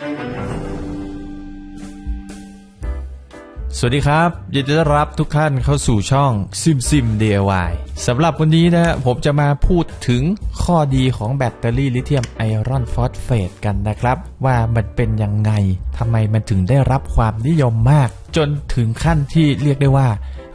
สวัสดีครับยินดีต้อนรับทุกท่านเข้าสู่ช่องซิมซิม DIY สำหรับวันนี้นะผมจะมาพูดถึงข้อดีของแบตเตอรี่ลิเธียมไอรอนฟอสเฟตกันนะครับ ว่ามันเป็นยังไงทำไมมันถึงได้รับความนิยมมาก จนถึงขั้นที่เรียกได้ว่า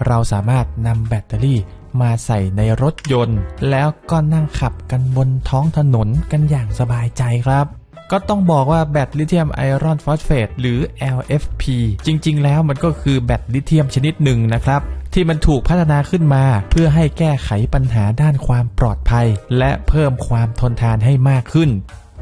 เราสามารถนำแบตเตอรี่มาใส่ในรถยนต์ แล้วก็นั่งขับกันบนท้องถนนกันอย่างสบายใจครับ ก็ต้องบอกว่าแบตลิเธียมไอรอนฟอสเฟตหรือ LFP จริง ๆ แล้วมันก็คือแบตลิเธียมชนิดหนึ่งนะครับที่มันถูกพัฒนาขึ้นมาเพื่อให้แก้ไขปัญหาด้านความปลอดภัย และเพิ่มความทนทานให้มากขึ้น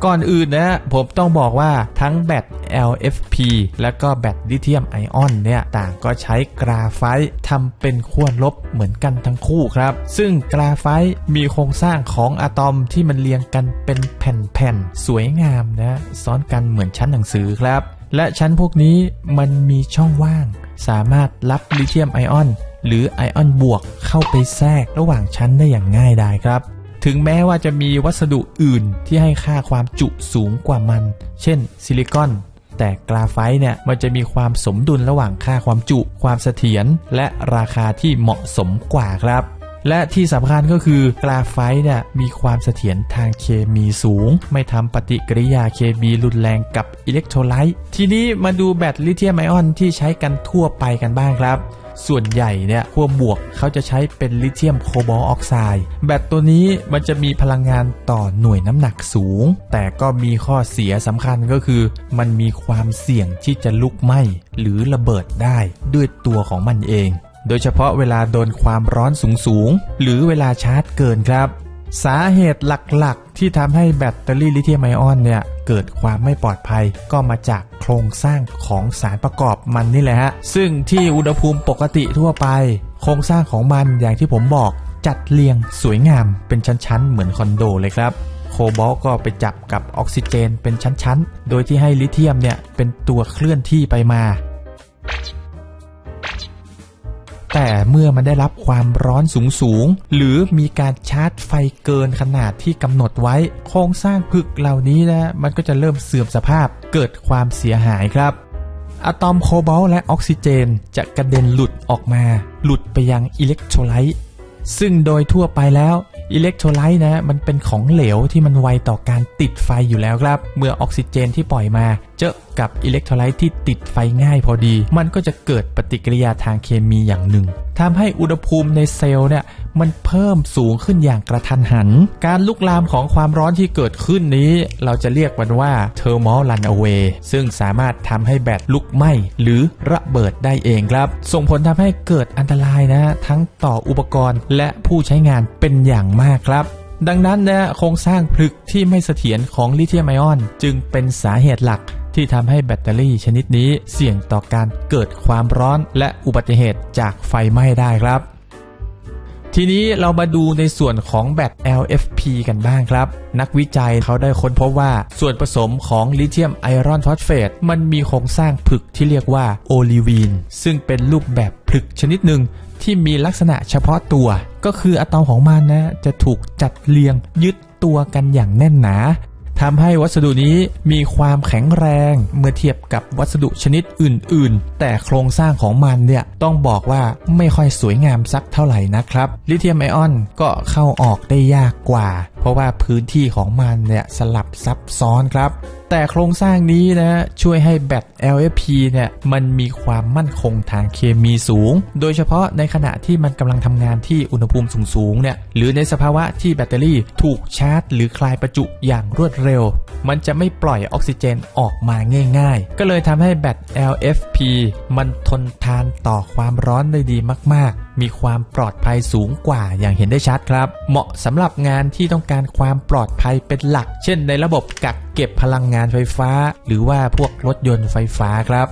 ก่อนอื่นนะ ผมต้องบอกว่าทั้งแบต LFP และก็แบตลิเธียมไอออนเนี่ยต่างก็ใช้กราไฟต์ทำเป็นขั้วลบเหมือนกันทั้งคู่ครับ ซึ่งกราไฟต์มีโครงสร้างของอะตอมที่มันเรียงกันเป็นแผ่นๆ สวยงามนะซ้อนกันเหมือนชั้นหนังสือครับ และชั้นพวกนี้มันมีช่องว่าง สามารถรับลิเธียมไอออนหรือไอออนบวกเข้าไปแทรกระหว่างชั้นได้อย่างง่ายดายครับ ถึงแม้ว่าจะมีวัสดุอื่นที่ให้ค่าความจุสูงกว่ามัน เช่น ซิลิคอน แต่กราไฟต์เนี่ยมันจะมีความสมดุลระหว่างค่าความจุ ความเสถียรและราคาที่เหมาะสมกว่าครับและที่สำคัญก็คือกราไฟต์เนี่ยมีความเสถียรทางเคมีสูง ไม่ทำปฏิกิริยาเคมีรุนแรงกับอิเล็กโทรไลต์ทีนี้มาดูแบตลิเธียมไอออนที่ใช้กันทั่วไปกันบ้างครับ ส่วนใหญ่เนี่ยขั้วบวกเขาจะใช้เป็นลิเธียมโคบอลต์ออกไซด์แบตตัวนี้มันจะมีพลังงานต่อหน่วยน้ำหนักสูง แต่ก็มีข้อเสียสำคัญก็คือ มันมีความเสี่ยงที่จะลุกไหม้หรือระเบิดได้ด้วยตัวของมันเอง โดยเฉพาะเวลาโดนความร้อนสูงๆหรือเวลาชาร์จเกินครับสาเหตุหลักๆ ที่ทำให้แบตเตอรี่ลิเธียมไอออนเนี่ย เกิดความไม่ปลอดภัยก็มาจากโครงสร้างของสารประกอบมันนี่แหละฮะซึ่งที่อุณหภูมิปกติทั่วไป โครงสร้างของมันอย่างที่ผมบอกจัดเรียงสวยงามเป็นชั้นๆ เหมือนคอนโดเลยครับโคบอลก็ไปจับกับออกซิเจนเป็นชั้นๆ โดยที่ให้ลิเธียมเนี่ยเป็นตัวเคลื่อนที่ไปมา แต่เมื่อมันได้รับความร้อนสูงสูง หรือมีการชาร์จไฟเกินขนาดที่กำหนดไว้ โครงสร้างผึกเหล่านี้นะมันก็จะเริ่มเสื่อมสภาพเกิดความเสียหายครับอะตอมโคบอลและออกซิเจนจะกระเด็นหลุดออกมา หลุดไปยังอิเล็กโทรไลต์ซึ่งโดยทั่วไปแล้วอิเล็กโทรไลต์นะมันเป็นของเหลวที่มันไวต่อการติดไฟอยู่แล้วครับ เมื่อออกซิเจนที่ปล่อยมา เจอกับอิเล็กโทรไลต์ที่ติดไฟง่ายพอดี มันก็จะเกิดปฏิกิริยาทางเคมีอย่างหนึ่งทำให้อุณหภูมิในเซลล์เนี่ยมันเพิ่มสูงขึ้นอย่างกระทันหัน การลุกลามของความร้อนที่เกิดขึ้นนี้ เราจะเรียกมันว่า thermal runaway ซึ่งสามารถทำให้แบตลุกไหม้หรือระเบิดได้เองครับ ส่งผลทำให้เกิดอันตรายนะ ทั้งต่ออุปกรณ์และผู้ใช้งานเป็นอย่างมากครับดังนั้นนะโครงสร้างผลึกที่ไม่เสถียรของลิเธียมไอออน จึงเป็นสาเหตุหลัก ที่ทำให้แบตเตอรี่ชนิดนี้เสี่ยงต่อการเกิดความร้อนและอุบัติเหตุจากไฟไหม้ได้ครับ ทีนี้เรามาดูในส่วนของแบต LFP กันบ้างครับ นักวิจัยเขาได้ค้นพบว่าส่วนผสมของลิเธียมไอรอนฟอสเฟตมันมีโครงสร้างผึกที่เรียกว่าโอลิวีนซึ่งเป็นรูปแบบผึกชนิดหนึ่งที่มีลักษณะเฉพาะตัว ก็คืออะตอมของมันนะจะถูกจัดเรียงยึดตัวกันอย่างแน่นหนา ทำให้วัสดุนี้มีความแข็งแรงเมื่อเทียบกับวัสดุชนิดอื่น ๆ แต่โครงสร้างของมันเนี่ยต้องบอกว่าไม่ค่อยสวยงามสักเท่าไหร่นะครับ ลิเธียมไอออนก็เข้าออกได้ยากกว่า เพราะว่าพื้นที่ของมันเนี่ยสลับซับซ้อนครับ แต่โครงสร้างนี้นะ ช่วยให้แบต LFP เนี่ยมันมีความมั่นคงทางเคมีสูง โดยเฉพาะในขณะที่มันกำลังทำงานที่อุณหภูมิสูงๆเนี่ยหรือในสภาวะที่แบตเตอรี่ถูกชาร์จ หรือคลายประจุอย่างรวดเร็ว มันจะไม่ปล่อยออกซิเจนออกมาง่าย ๆ ก็เลยทำให้แบต LFP มันทนทานต่อความร้อนได้ดีมากๆ มีความปลอดภัยสูงกว่าอย่างเห็นได้ชัดครับ เหมาะสำหรับงานที่ต้องการความปลอดภัยเป็นหลัก เช่นในระบบกักเก็บพลังงานไฟฟ้า หรือว่าพวกรถยนต์ไฟฟ้าครับ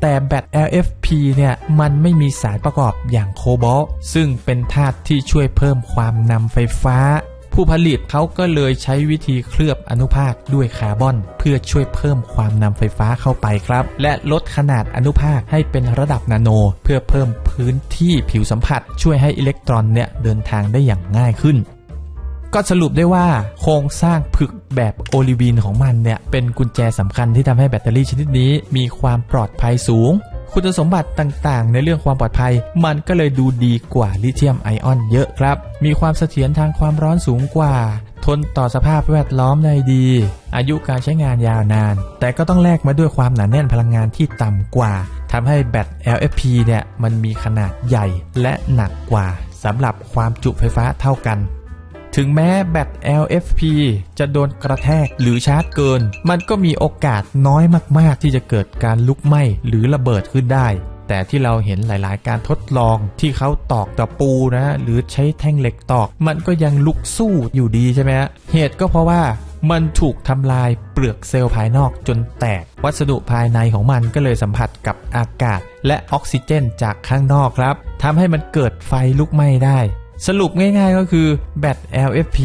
แต่แบต LFP เนี่ยมันไม่มีสารประกอบอย่างโคบอลต์ซึ่งเป็นธาตุที่ช่วยเพิ่มความนำไฟฟ้า ผู้ผลิตเขาก็เลยใช้วิธีเคลือบอนุภาคด้วยคาร์บอน เพื่อช่วยเพิ่มความนำไฟฟ้าเข้าไปครับ และลดขนาดอนุภาคให้เป็นระดับนาโน เพื่อเพิ่มพื้นที่ผิวสัมผัส ช่วยให้อิเล็กตรอนเนี่ยเดินทางได้อย่างง่ายขึ้นก็สรุปได้ว่าโครงสร้างผึกแบบโอลิวีนของมันเนี่ย เป็นกุญแจสำคัญที่ทำให้แบตเตอรี่ชนิดนี้มีความปลอดภัยสูง คุณสมบัติต่างๆ ในเรื่องความปลอดภัย มันก็เลยดูดีกว่าลิเธียมไอออนเยอะครับ มีความเสถียรทางความร้อนสูงกว่า ทนต่อสภาพแวดล้อมได้ดี อายุการใช้งานยาวนาน แต่ก็ต้องแลกมาด้วยความหนาแน่นพลังงานที่ต่ำกว่าทำให้แบต LFP เนี่ยมันมีขนาดใหญ่และหนักกว่าสำหรับความจุไฟฟ้าเท่ากัน ถึงแม้แบต LFP จะโดนกระแทกหรือชาร์จเกิน มันก็มีโอกาสน้อยมากๆ ที่จะเกิดการลุกไหม้หรือระเบิดขึ้นได้ แต่ที่เราเห็นหลายๆ การทดลองที่เขาตอกตะปูนะหรือใช้แท่งเหล็กตอก มันก็ยังลุกสู้อยู่ดีใช่ไหมฮะเหตุก็เพราะว่ามันถูกทำลายเปลือกเซลล์ภายนอกจนแตก วัสดุภายในของมันก็เลยสัมผัสกับอากาศ และออกซิเจนจากข้างนอกครับทำให้มันเกิดไฟลุกไหม้ได้ สรุปง่ายๆก็คือแบต LFP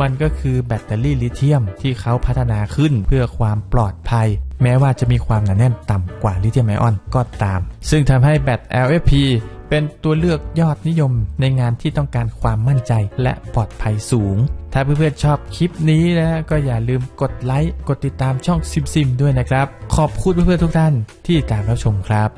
มันก็คือแบตเตอรี่ลิเธียมที่เขาพัฒนาขึ้นเพื่อความปลอดภัย แม้ว่าจะมีความหนาแน่นต่ำกว่าลิเธียมไอออนก็ตาม ซึ่งทำให้แบต LFP เป็นตัวเลือกยอดนิยมในงานที่ต้องการความมั่นใจและปลอดภัยสูง ถ้าเพื่อนๆชอบคลิปนี้นะก็อย่าลืมกดไลค์ กดติดตามช่องซิมซิมด้วยนะครับ ขอบคุณเพื่อนๆทุกท่านที่ตามรับชมครับ